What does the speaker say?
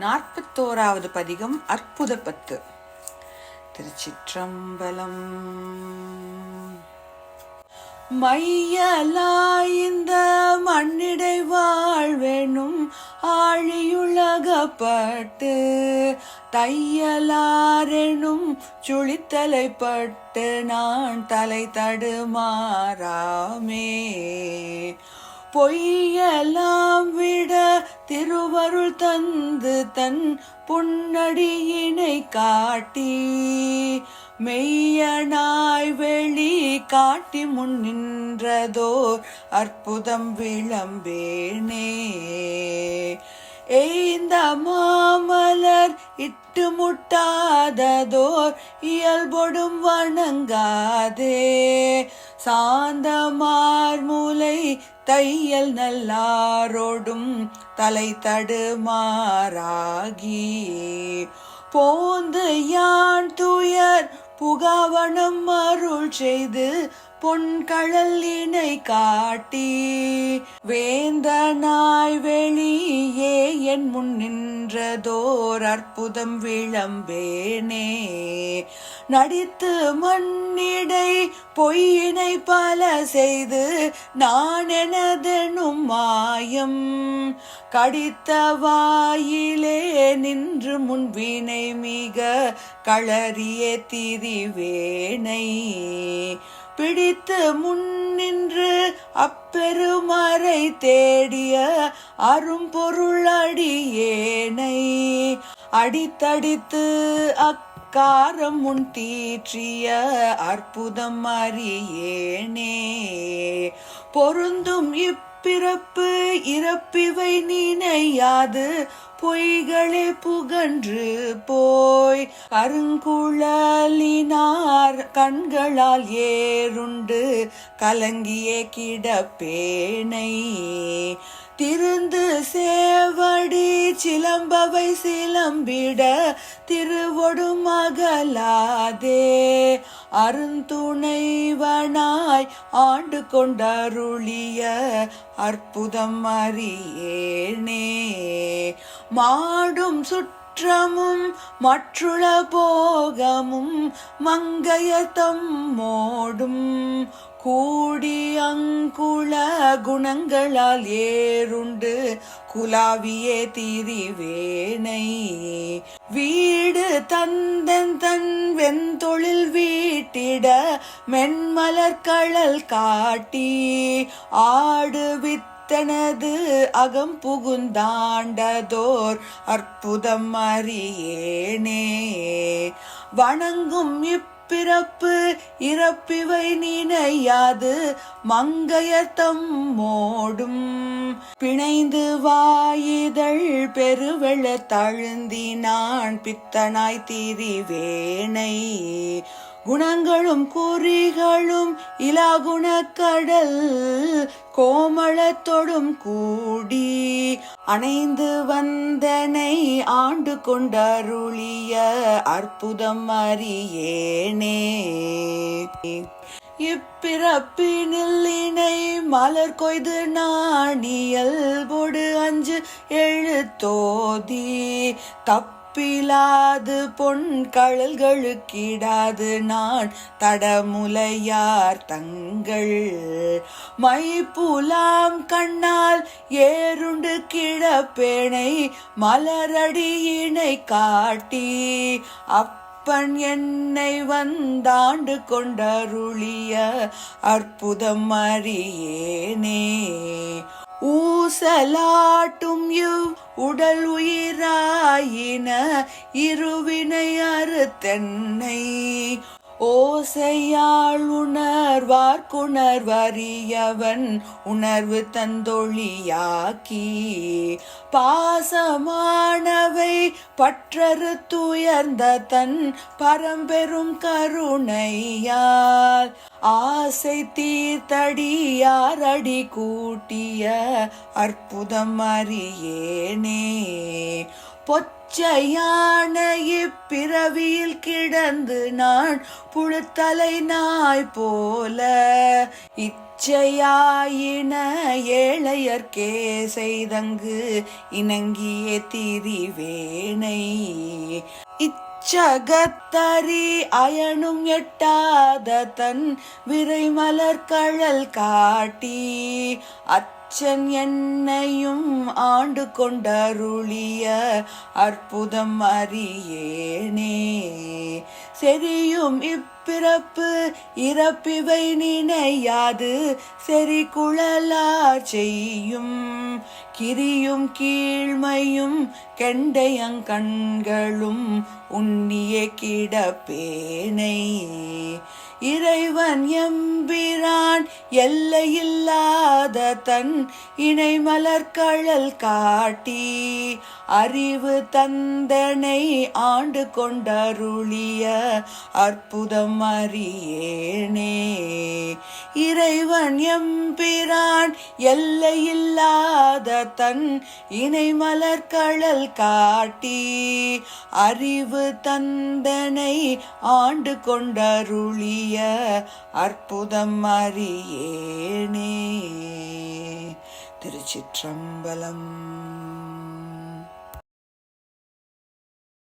நாற்பத்தோராவது பதிகம் அற்புத பத்து. திருச்சிற்றம்பலம். மையலாய்ந்த மண்ணிடை வாழ்வெனும் ஆழியுலகப்பட்டு. தையலாரெனும் சுழித்தலைப்பட்டு நான் தலை தடுமாறாமே. பொய்யெல்லாம் விட திருவருள் தந்து தன் புன்னடியினை காட்டி மெய்யனாய் வெளி காட்டி முன் நின்றதோர் அற்புதம் விளம்பேனே. எய்ந்த மாமலர் இட்டு முட்டாததோர் இயல்பொடும் வணங்காதே. சாந்தமார் மூலை தையல் நல்லாரோடும் தலை தடுமாறாகி. போந்து யான் துயர் புகாவனம் அருள் செய்து பொன்கழல் இணை காட்டி வேந்தனாய் வெளியே என் முன் நின்றதோர் அற்புதம் விளம்பேனே. நடித்து மண்ணிடை பொய்யினை பல செய்து நான் எனதெனும் மாயம் கடித்த வாயிலே நின்று முன்வினை மிக களறிய திரிவேனை. பிடித்து முன்னின்று அப்பெருமறை தேடிய அரும்பொருளடியேனை அடித்தடித்து அக்காரம் முன் தீற்றிய அற்புதம் அறியேனே. பொருந்தும் பிறப்பு இறப்பிவை நினையாது. பொய்களே புகன்று போய் கருங்குழலினார் கண்களால் ஏறுண்டு கலங்கிய கிடப்பேனை. திருந்து சேவடி சிலம்பவை சிலம்பிட திருவொடு மகளாதே அருந்துணைவனாய் ஆண்டு கொண்டருளிய அற்புதம் அறியேனே. மாடும் சுற்றமும் மற்றுள போகமும் மங்கையத்தம் மோடும் கூடி அங்குள குணங்களால் ஏறுண்டு குலாவியே திரிவேனை. வீடு தந்தன் தன் வெண்தொழில் வீட்டிட மென்மலர் மென்மலர்கழல் காட்டி ஆடு வித் அத்தனது அகம் புகுந்தாண்டதோர் அற்புதம் அறியேனே. வணங்கும் இப்பிறப்பு இறப்பிவை நினையாது மங்கையத்தம் மோடும் பிணைந்து வாயிதழ் பெருவெள தழுந்தினான் பித்தனாய் திரிவேனை. குணங்களும் குறிகளும் இலாகுண கடல் கோமளத்தொடும் கூடி அணைந்து வந்தனை ஆண்டு கொண்டருளிய அற்புதம் அறியேனே. இப்பிறப்பினில் இணை மலர் கொய்து நாணியல் பொடு அஞ்சு எழுத்தோதி தப்பிலாது பொன் கழல்களுக்கிடாது நான் தடமுலையார் தங்கள். மைப்புலாம் கண்ணால் ஏருண்டு கிடப்பேனை மலரடியினை காட்டி அப்பன் என்னை வந்தாண்டு கொண்டருளிய அற்புதம் அறியேனே. ஊசலாட்டும் இவ் உடல் உயிராயின இருவினை அறுத்தென்னை. ஓசையாள் உணர்வார்க்குணர்வறியவன் உணர்வு தந்தொழியாக்கி. பாசமானவை பற்றறு துயர்ந்த தன் பரம்பெரும் கருணையால் ஆசை தீர்த்தடியாரடி கூட்டிய அற்புதம் அறியேனே. பொச்சையான இப்பிறவியில் கிடந்து நான் புழுத்தலை நாய் போல இச்சையாயின ஏழையர்க்கே செய்தங்கு இணங்கிய திரிவேனை. இச்சகத்தரி அயனும் எட்டாத தன் விரைமலர்கழல் காட்டி அச்சன் என்னையும் ஆண்டு கொண்டருளிய அற்புதம் அறியேனே. செரியும் இப்பிறப்பு இறப்பிவை நினையாது. செறி குழலார் செய்யும் கிரியும் கீழ்மையும் கெண்டையங்கண்களும் உன்னிய கிடப்பேனை. இறைவன் எம்பிரான் எல்லையில்லாத தன் இணை மலர்கழல் காட்டி அறிவு தந்தனை ஆண்டு கொண்டருளிய அற்புதம் அறியேனே. இறைவன் எம்பிரான் எல்லையில்லாத தன் இணை மலர்கழல் காட்டி அறிவு தந்தனை ஆண்டு கொண்டருளிய அற்புதம் அறியேனே. திருச்சிற்றம்பலம்.